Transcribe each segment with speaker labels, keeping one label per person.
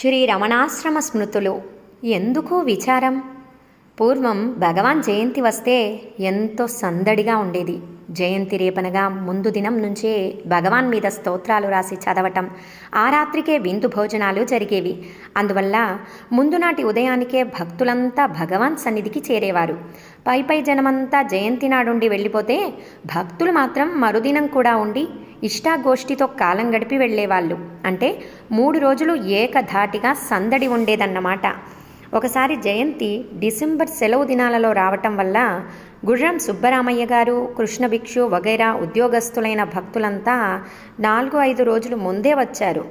Speaker 1: శ్రీ రమణాశ్రమ స్మృతులు ఎందుకు విచారం? పూర్వం భగవాన్ జయంతి వస్తే ఎంతో సందడిగా ఉండేది. జయంతి రేపనగా ముందు దినం నుంచే భగవాన్ మీద స్తోత్రాలు రాసి చదవటం ఆ రాత్రికే విందు భోజనాలు జరిగేవి. అందువల్ల ముందు నాటి ఉదయానికే భక్తులంతా భగవాన్ సన్నిధికి చేరేవారు. పై పై జనమంతా జయంతి నాడుండి వెళ్ళిపోతే భక్తులు మాత్రం మరుదినం కూడా ఉండి ఇష్టాగోష్ఠితో కాలం గడిపి వెళ్ళేవాళ్ళు. అంటే మూడు రోజులు ఏకధాటిగా సందడి ఉండేదన్నమాట. ఒకసారి జయంతి డిసెంబర్ సెలవు దినాలలో రావటం వల్ల గుర్రం సుబ్బరామయ్య గారు కృష్ణభిక్షు వగైరా ఉద్యోగస్తులైన భక్తులంతా నాలుగు ఐదు రోజులు ముందే వచ్చారు.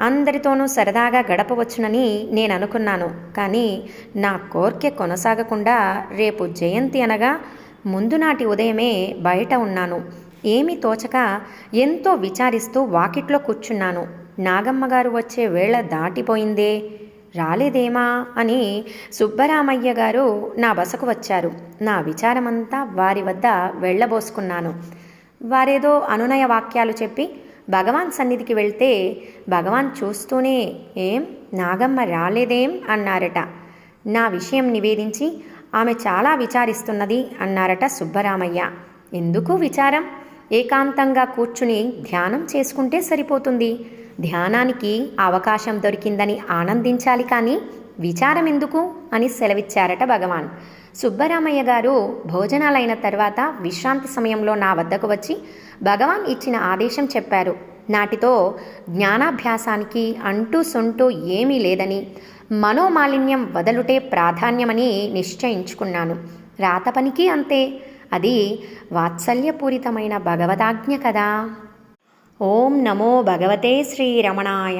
Speaker 1: అందరితోనూ సరదాగా గడపవచ్చునని నేను అనుకున్నాను. కానీ నా కోర్కె కొనసాగకుండా రేపు జయంతి అనగా ముందు నాటి ఉదయమే బయట ఉన్నాను. ఏమీ తోచక ఎంతో విచారిస్తూ వాకిట్లో కూర్చున్నాను. నాగమ్మగారు వచ్చే వేళ దాటిపోయిందే. రాలేదేమా అని సుబ్బరామయ్య గారు నా బసకు వచ్చారు. నా విచారమంతా వారి వద్ద వెళ్ళబోసుకున్నాను. వారేదో అనునయ వాక్యాలు చెప్పి భగవాన్ సన్నిధికి వెళ్తే భగవాన్ చూస్తూనే ఏం? నాగమ్మ రాలేదేం? అన్నారట. నా విషయం నివేదించి ఆమె చాలా విచారిస్తున్నది అన్నారట సుబ్బరామయ్య. ఎందుకు విచారం? ఏకాంతంగా కూర్చుని ధ్యానం చేసుకుంటే సరిపోతుంది. ధ్యానానికి అవకాశం దొరికిందని ఆనందించాలి కానీ విచారం ఎందుకు అని సెలవిచ్చారట భగవాన్. సుబ్బరామయ్య గారు భోజనాలైన తర్వాత విశ్రాంతి సమయంలో నా వద్దకు వచ్చి భగవాన్ ఇచ్చిన ఆదేశం చెప్పారు. నాటితో జ్ఞానాభ్యాసానికి అంటూ సొంటూ ఏమీ లేదని మనోమాలిన్యం వదలుటే ప్రాధాన్యమని నిశ్చయించుకున్నాను. రాత పనికి అంతే. అది వాత్సల్యపూరితమైన భగవదాజ్ఞ కదా. ఓం నమో భగవతే శ్రీరమణాయ.